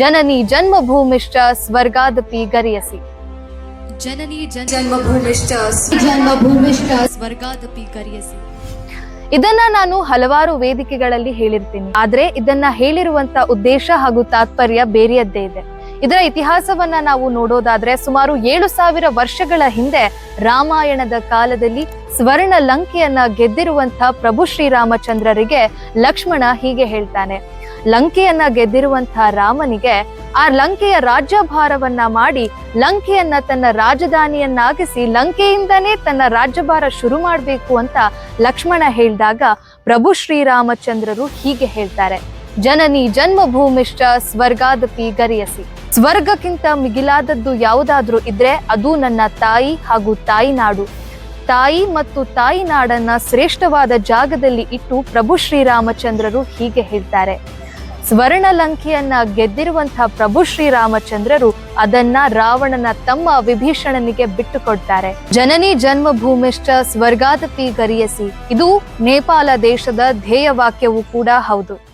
ಜನನಿ ಜನ್ಮಭೂಮಿಶ್ಚ ಸ್ವರ್ಗಾದಪಿ ಗರಿಯಸಿ. ಜನನಿ ಜನ್ ಜನ್ಮಭೂಮಿಶ್ಚ ಜನ್ಮಭೂಮಿಶ್ಚ ಸ್ವರ್ಗಾದಪಿ ಗರಿಯಸಿ. ಇದನ್ನ ನಾನು ಹಲವಾರು ವೇದಿಕೆಗಳಲ್ಲಿ ಹೇಳಿರ್ತೀನಿ. ಆದ್ರೆ ಇದನ್ನ ಹೇಳಿರುವಂತ ಉದ್ದೇಶ ಹಾಗೂ ತಾತ್ಪರ್ಯ ಬೇರೆಯದ್ದೇ ಇದೆ. ಇದರ ಇತಿಹಾಸವನ್ನ ನಾವು ನೋಡೋದಾದ್ರೆ ಸುಮಾರು ಏಳು ಸಾವಿರ ವರ್ಷಗಳ ಹಿಂದೆ ರಾಮಾಯಣದ ಕಾಲದಲ್ಲಿ ಸ್ವರ್ಣ ಲಂಕೆಯನ್ನ ಗೆದ್ದಿರುವಂತ ಪ್ರಭು ಶ್ರೀರಾಮಚಂದ್ರರಿಗೆ ಲಕ್ಷ್ಮಣ ಹೀಗೆ ಹೇಳ್ತಾನೆ. ಲಂಕೆಯನ್ನ ಗೆದ್ದಿರುವಂತಹ ರಾಮನಿಗೆ ಆ ಲಂಕೆಯ ರಾಜ್ಯಭಾರವನ್ನ ಮಾಡಿ ಲಂಕೆಯನ್ನ ತನ್ನ ರಾಜಧಾನಿಯನ್ನಾಗಿಸಿ ಲಂಕೆಯಿಂದನೇ ತನ್ನ ರಾಜ್ಯಭಾರ ಶುರು ಮಾಡಬೇಕು ಅಂತ ಲಕ್ಷ್ಮಣ ಹೇಳಿದಾಗ ಪ್ರಭು ಶ್ರೀರಾಮಚಂದ್ರರು ಹೀಗೆ ಹೇಳ್ತಾರೆ, ಜನನಿ ಜನ್ಮಭೂಮಿಶ್ಚ ಸ್ವರ್ಗಾದಪಿ ಗರಿಯಸಿ. ಸ್ವರ್ಗಕ್ಕಿಂತ ಮಿಗಿಲಾದದ್ದು ಯಾವುದಾದ್ರೂ ಇದ್ರೆ ಅದು ನನ್ನ ತಾಯಿ ಹಾಗೂ ತಾಯಿ ನಾಡು. ತಾಯಿ ಮತ್ತು ತಾಯಿ ನಾಡನ್ನ ಶ್ರೇಷ್ಠವಾದ ಜಾಗದಲ್ಲಿ ಇಟ್ಟು ಪ್ರಭು ಶ್ರೀರಾಮಚಂದ್ರರು ಹೀಗೆ ಹೇಳ್ತಾರೆ ಸ್ವರ್ಣ ಲಂಕೆಯನ್ನ ಗೆದ್ದಿರುವಂತಹ ಪ್ರಭು ಶ್ರೀರಾಮಚಂದ್ರರು ಅದನ್ನ ರಾವಣನ ತಮ್ಮ ವಿಭೀಷಣನಿಗೆ ಬಿಟ್ಟು ಕೊಡ್ತಾರೆ ಜನನಿ ಜನ್ಮಭೂಮಿಶ್ಚ ಸ್ವರ್ಗಾದಪಿ ಗರಿಯಸಿ ಇದು ನೇಪಾಳ ದೇಶದ ಧ್ಯೇಯ ವಾಕ್ಯವೂ ಕೂಡ ಹೌದು.